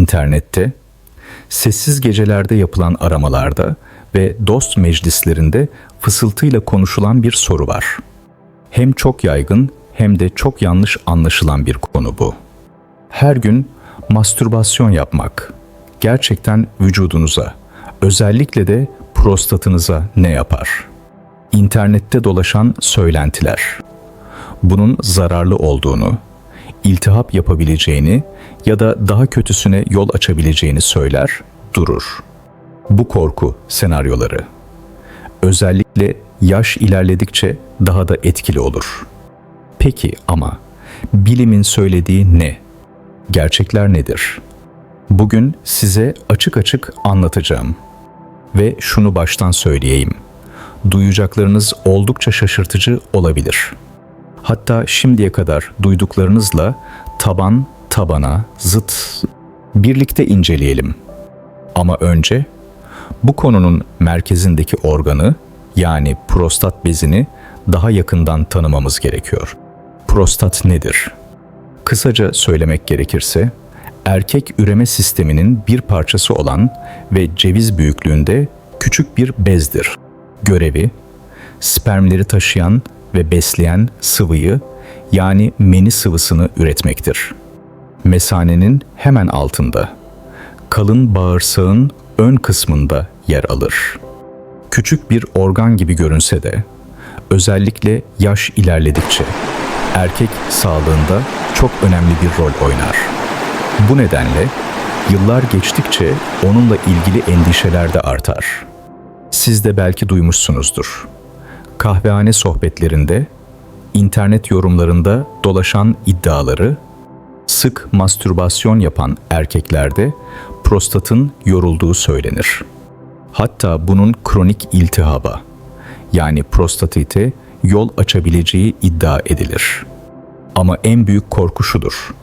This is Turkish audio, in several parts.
internette, sessiz gecelerde yapılan aramalarda ve dost meclislerinde fısıltıyla konuşulan bir soru var. Hem çok yaygın hem de çok yanlış anlaşılan bir konu bu. Her gün mastürbasyon yapmak gerçekten vücudunuza, özellikle de prostatınıza ne yapar? İnternette dolaşan söylentiler. Bunun zararlı olduğunu, iltihap yapabileceğini ya da daha kötüsüne yol açabileceğini söyler, durur. Bu korku senaryoları özellikle yaş ilerledikçe daha da etkili olur. Peki ama bilimin söylediği ne? Gerçekler nedir? Bugün size açık açık anlatacağım. Ve şunu baştan söyleyeyim. Duyacaklarınız oldukça şaşırtıcı olabilir. Hatta şimdiye kadar duyduklarınızla taban tabana zıt birlikte inceleyelim. Ama önce bu konunun merkezindeki organı yani prostat bezini daha yakından tanımamız gerekiyor. Prostat nedir? Kısaca söylemek gerekirse, erkek üreme sisteminin bir parçası olan ve ceviz büyüklüğünde küçük bir bezdir. Görevi, spermleri taşıyan ve besleyen sıvıyı yani meni sıvısını üretmektir. Mesanenin hemen altında, kalın bağırsağın ön kısmında yer alır. Küçük bir organ gibi görünse de özellikle yaş ilerledikçe erkek sağlığında çok önemli bir rol oynar. Bu nedenle yıllar geçtikçe onunla ilgili endişeler de artar. Siz de belki duymuşsunuzdur. Kahvehane sohbetlerinde, internet yorumlarında dolaşan iddiaları, sık mastürbasyon yapan erkeklerde prostatın yorulduğu söylenir. Hatta bunun kronik iltihaba yani prostatite yol açabileceği iddia edilir. Ama en büyük korku şudur.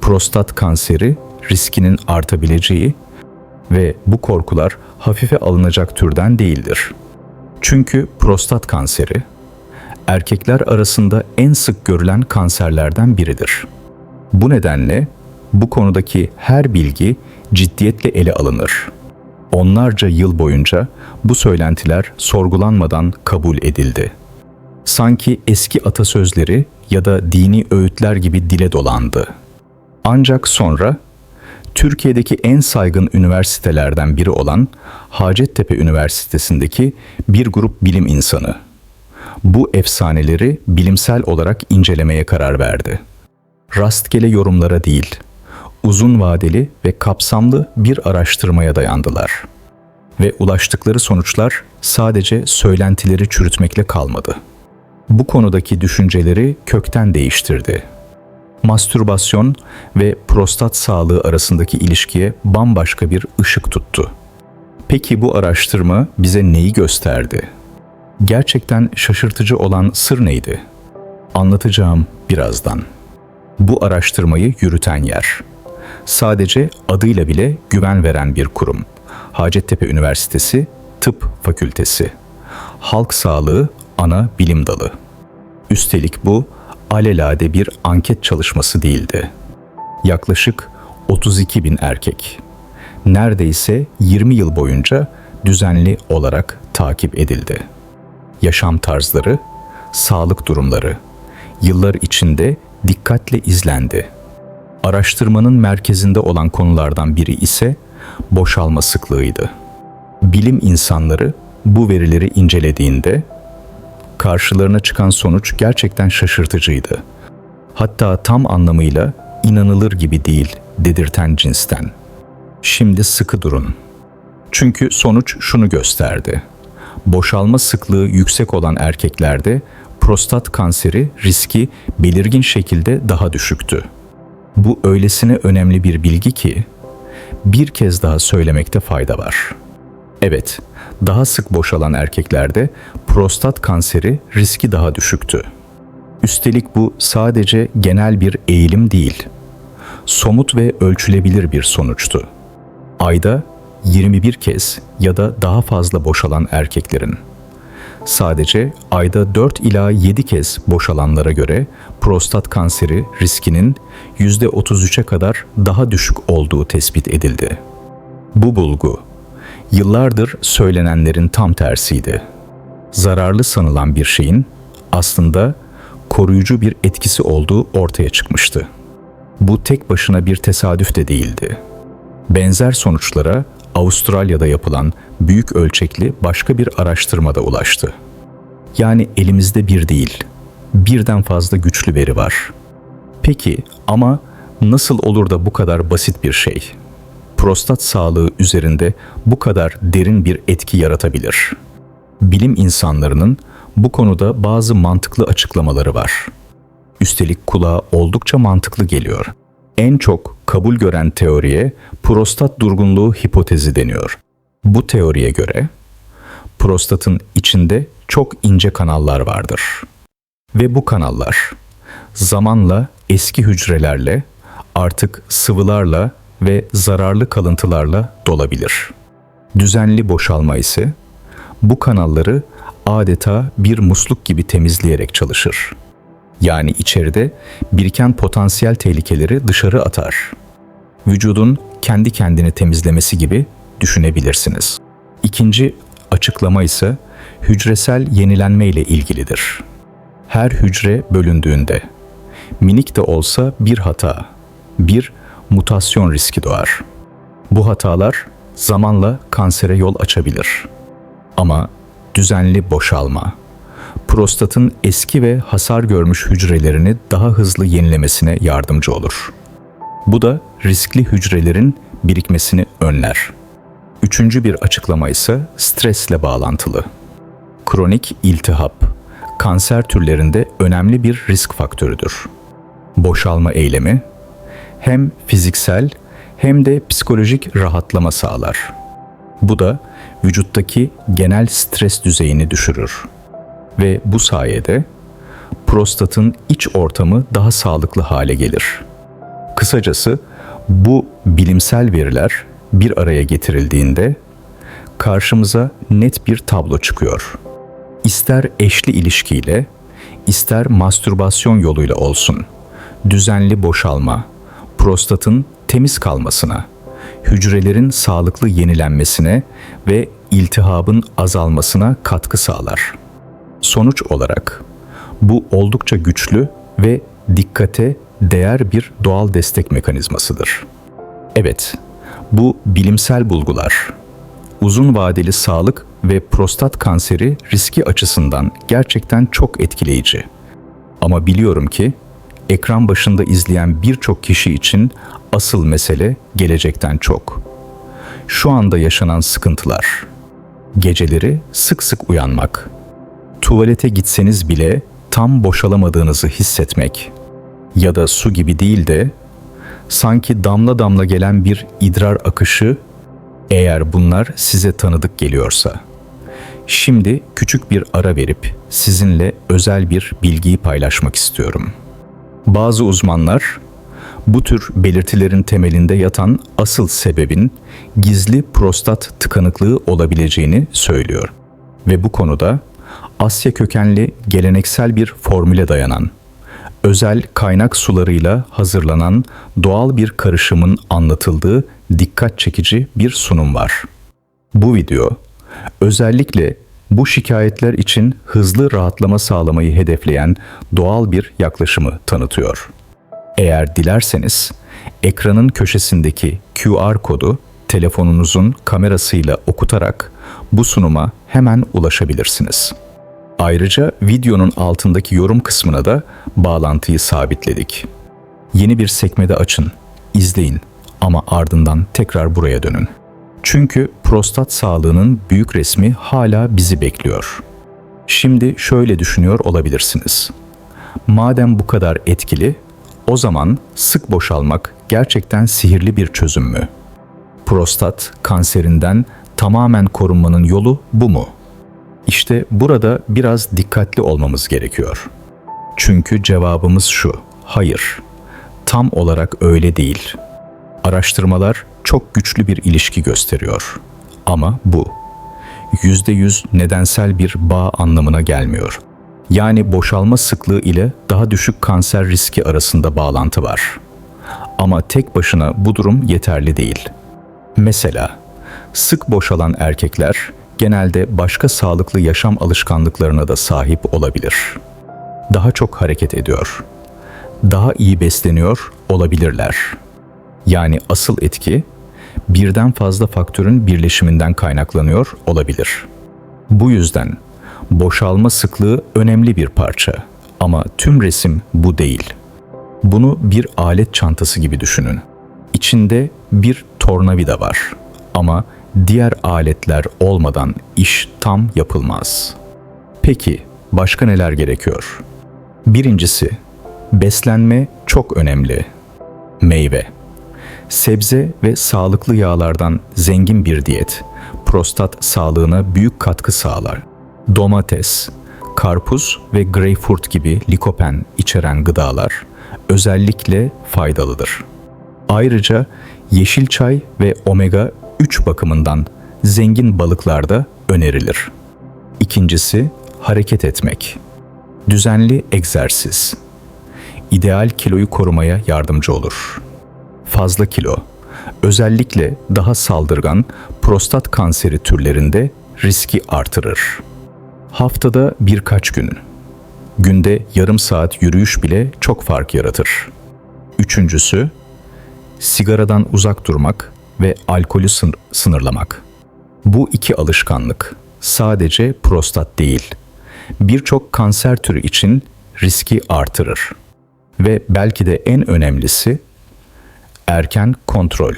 Prostat kanseri riskinin artabileceği ve bu korkular hafife alınacak türden değildir. Çünkü prostat kanseri erkekler arasında en sık görülen kanserlerden biridir. Bu nedenle bu konudaki her bilgi ciddiyetle ele alınır. Onlarca yıl boyunca bu söylentiler sorgulanmadan kabul edildi. Sanki eski atasözleri ya da dini öğütler gibi dile dolandı. Ancak sonra Türkiye'deki en saygın üniversitelerden biri olan Hacettepe Üniversitesi'ndeki bir grup bilim insanı bu efsaneleri bilimsel olarak incelemeye karar verdi. Rastgele yorumlara değil, uzun vadeli ve kapsamlı bir araştırmaya dayandılar. Ve ulaştıkları sonuçlar sadece söylentileri çürütmekle kalmadı. Bu konudaki düşünceleri kökten değiştirdi. Mastürbasyon ve prostat sağlığı arasındaki ilişkiye bambaşka bir ışık tuttu. Peki bu araştırma bize neyi gösterdi? Gerçekten şaşırtıcı olan sır neydi? Anlatacağım birazdan. Bu araştırmayı yürüten yer sadece adıyla bile güven veren bir kurum. Hacettepe Üniversitesi Tıp Fakültesi. Halk Sağlığı Ana Bilim Dalı. Üstelik bu alelade bir anket çalışması değildi. Yaklaşık 32 bin erkek. Neredeyse 20 yıl boyunca düzenli olarak takip edildi. Yaşam tarzları, sağlık durumları yıllar içinde dikkatle izlendi. Araştırmanın merkezinde olan konulardan biri ise boşalma sıklığıydı. Bilim insanları bu verileri incelediğinde karşılarına çıkan sonuç gerçekten şaşırtıcıydı. Hatta tam anlamıyla inanılır gibi değil dedirten cinsten. Şimdi sıkı durun. Çünkü sonuç şunu gösterdi. Boşalma sıklığı yüksek olan erkeklerde prostat kanseri riski belirgin şekilde daha düşüktü. Bu öylesine önemli bir bilgi ki bir kez daha söylemekte fayda var. Evet, daha sık boşalan erkeklerde prostat kanseri riski daha düşüktü. Üstelik bu sadece genel bir eğilim değil. Somut ve ölçülebilir bir sonuçtu. Ayda 21 kez ya da daha fazla boşalan erkeklerin Sadece ayda 4 ila 7 kez boşalanlara göre prostat kanseri riskinin %33'e kadar daha düşük olduğu tespit edildi. Bu bulgu yıllardır söylenenlerin tam tersiydi. Zararlı sanılan bir şeyin aslında koruyucu bir etkisi olduğu ortaya çıkmıştı. Bu tek başına bir tesadüf de değildi. Benzer sonuçlara Avustralya'da yapılan büyük ölçekli başka bir araştırmada ulaştı. Yani elimizde bir değil, birden fazla güçlü veri var. Peki ama nasıl olur da bu kadar basit bir şey? Prostat sağlığı üzerinde bu kadar derin bir etki yaratabilir. Bilim insanlarının bu konuda bazı mantıklı açıklamaları var. Üstelik kulağa oldukça mantıklı geliyor. En çok kabul gören teoriye prostat durgunluğu hipotezi deniyor. Bu teoriye göre prostatın içinde çok ince kanallar vardır. Ve bu kanallar zamanla eski hücrelerle, artık sıvılarla ve zararlı kalıntılarla dolabilir. Düzenli boşalma ise bu kanalları adeta bir musluk gibi temizleyerek çalışır. Yani içeride biriken potansiyel tehlikeleri dışarı atar. Vücudun kendi kendini temizlemesi gibi düşünebilirsiniz. İkinci açıklama ise hücresel yenilenme ile ilgilidir. Her hücre bölündüğünde minik de olsa bir hata, bir mutasyon riski doğar. Bu hatalar zamanla kansere yol açabilir. Ama düzenli boşalma, prostatın eski ve hasar görmüş hücrelerini daha hızlı yenilemesine yardımcı olur. Bu da riskli hücrelerin birikmesini önler. Üçüncü bir açıklama ise stresle bağlantılı. Kronik iltihap, kanser türlerinde önemli bir risk faktörüdür. Boşalma eylemi hem fiziksel hem de psikolojik rahatlama sağlar. Bu da vücuttaki genel stres düzeyini düşürür. Ve bu sayede prostatın iç ortamı daha sağlıklı hale gelir. Kısacası bu bilimsel veriler bir araya getirildiğinde karşımıza net bir tablo çıkıyor. İster eşli ilişkiyle, ister mastürbasyon yoluyla olsun. Düzenli boşalma, prostatın temiz kalmasına, hücrelerin sağlıklı yenilenmesine ve iltihabın azalmasına katkı sağlar. Sonuç olarak bu oldukça güçlü ve dikkate değer bir doğal destek mekanizmasıdır. Evet, bu bilimsel bulgular uzun vadeli sağlık ve prostat kanseri riski açısından gerçekten çok etkileyici. Ama biliyorum ki ekran başında izleyen birçok kişi için asıl mesele gelecekten çok. Şu anda yaşanan sıkıntılar. Geceleri sık sık uyanmak. Tuvalete gitseniz bile tam boşalamadığınızı hissetmek. Ya da su gibi değil de sanki damla damla gelen bir idrar akışı eğer bunlar size tanıdık geliyorsa. Şimdi küçük bir ara verip sizinle özel bir bilgiyi paylaşmak istiyorum. Bazı uzmanlar bu tür belirtilerin temelinde yatan asıl sebebin gizli prostat tıkanıklığı olabileceğini söylüyor. Ve bu konuda Asya kökenli geleneksel bir formüle dayanan, özel kaynak sularıyla hazırlanan doğal bir karışımın anlatıldığı dikkat çekici bir sunum var. Bu video özellikle bu şikayetler için hızlı rahatlama sağlamayı hedefleyen doğal bir yaklaşımı tanıtıyor. Eğer dilerseniz ekranın köşesindeki QR kodu telefonunuzun kamerasıyla okutarak bu sunuma hemen ulaşabilirsiniz. Ayrıca videonun altındaki yorum kısmına da bağlantıyı sabitledik. Yeni bir sekmede açın, izleyin ama ardından tekrar buraya dönün. Çünkü prostat sağlığının büyük resmi hala bizi bekliyor. Şimdi şöyle düşünüyor olabilirsiniz. Madem bu kadar etkili, o zaman sık boşalmak gerçekten sihirli bir çözüm mü? Prostat kanserinden tamamen korunmanın yolu bu mu? İşte burada biraz dikkatli olmamız gerekiyor. Çünkü cevabımız şu: hayır. Tam olarak öyle değil. Araştırmalar çok güçlü bir ilişki gösteriyor. Ama bu %100 nedensel bir bağ anlamına gelmiyor. Yani boşalma sıklığı ile daha düşük kanser riski arasında bağlantı var. Ama tek başına bu durum yeterli değil. Mesela sık boşalan erkekler genelde başka sağlıklı yaşam alışkanlıklarına da sahip olabilir. Daha çok hareket ediyor. Daha iyi besleniyor olabilirler. Yani asıl etki birden fazla faktörün birleşiminden kaynaklanıyor olabilir. Bu yüzden boşalma sıklığı önemli bir parça ama tüm resim bu değil. Bunu bir alet çantası gibi düşünün. İçinde bir tornavida var ama diğer aletler olmadan iş tam yapılmaz. Peki başka neler gerekiyor? Birincisi, beslenme çok önemli. Meyve Sebze ve sağlıklı yağlardan zengin bir diyet prostat sağlığına büyük katkı sağlar. Domates, karpuz ve greyfurt gibi likopen içeren gıdalar özellikle faydalıdır. Ayrıca yeşil çay ve omega 3 bakımından zengin balıklar da önerilir. İkincisi hareket etmek. Düzenli egzersiz. İdeal kiloyu korumaya yardımcı olur fazla kilo, özellikle daha saldırgan prostat kanseri türlerinde riski artırır. Haftada birkaç gün, günde yarım saat yürüyüş bile çok fark yaratır. Üçüncüsü, sigaradan uzak durmak ve alkolü sın- sınırlamak. Bu iki alışkanlık sadece prostat değil, birçok kanser türü için riski artırır. Ve belki de en önemlisi erken kontrol.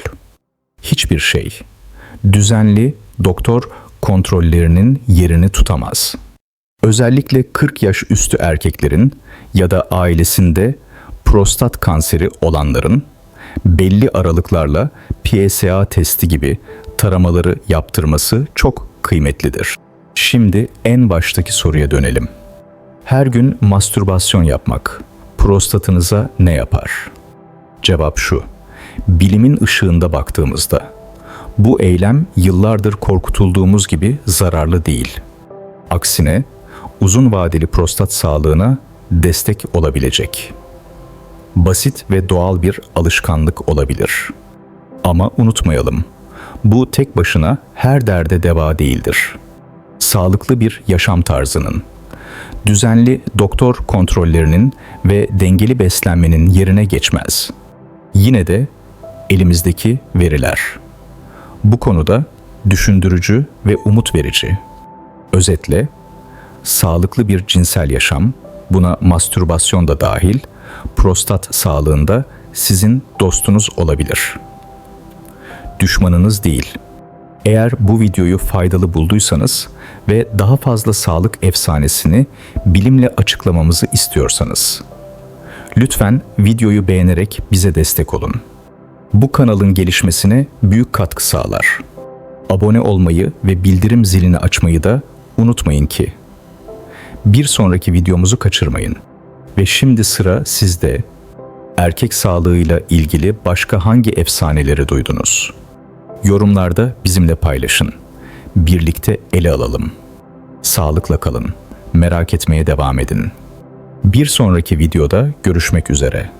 Hiçbir şey düzenli doktor kontrollerinin yerini tutamaz. Özellikle 40 yaş üstü erkeklerin ya da ailesinde prostat kanseri olanların belli aralıklarla PSA testi gibi taramaları yaptırması çok kıymetlidir. Şimdi en baştaki soruya dönelim. Her gün mastürbasyon yapmak prostatınıza ne yapar? Cevap şu bilimin ışığında baktığımızda bu eylem yıllardır korkutulduğumuz gibi zararlı değil. Aksine uzun vadeli prostat sağlığına destek olabilecek. Basit ve doğal bir alışkanlık olabilir. Ama unutmayalım, bu tek başına her derde deva değildir. Sağlıklı bir yaşam tarzının, düzenli doktor kontrollerinin ve dengeli beslenmenin yerine geçmez. Yine de elimizdeki veriler. Bu konuda düşündürücü ve umut verici. Özetle, sağlıklı bir cinsel yaşam, buna mastürbasyon da dahil, prostat sağlığında sizin dostunuz olabilir. Düşmanınız değil. Eğer bu videoyu faydalı bulduysanız ve daha fazla sağlık efsanesini bilimle açıklamamızı istiyorsanız, lütfen videoyu beğenerek bize destek olun bu kanalın gelişmesine büyük katkı sağlar. Abone olmayı ve bildirim zilini açmayı da unutmayın ki. Bir sonraki videomuzu kaçırmayın. Ve şimdi sıra sizde. Erkek sağlığıyla ilgili başka hangi efsaneleri duydunuz? Yorumlarda bizimle paylaşın. Birlikte ele alalım. Sağlıkla kalın. Merak etmeye devam edin. Bir sonraki videoda görüşmek üzere.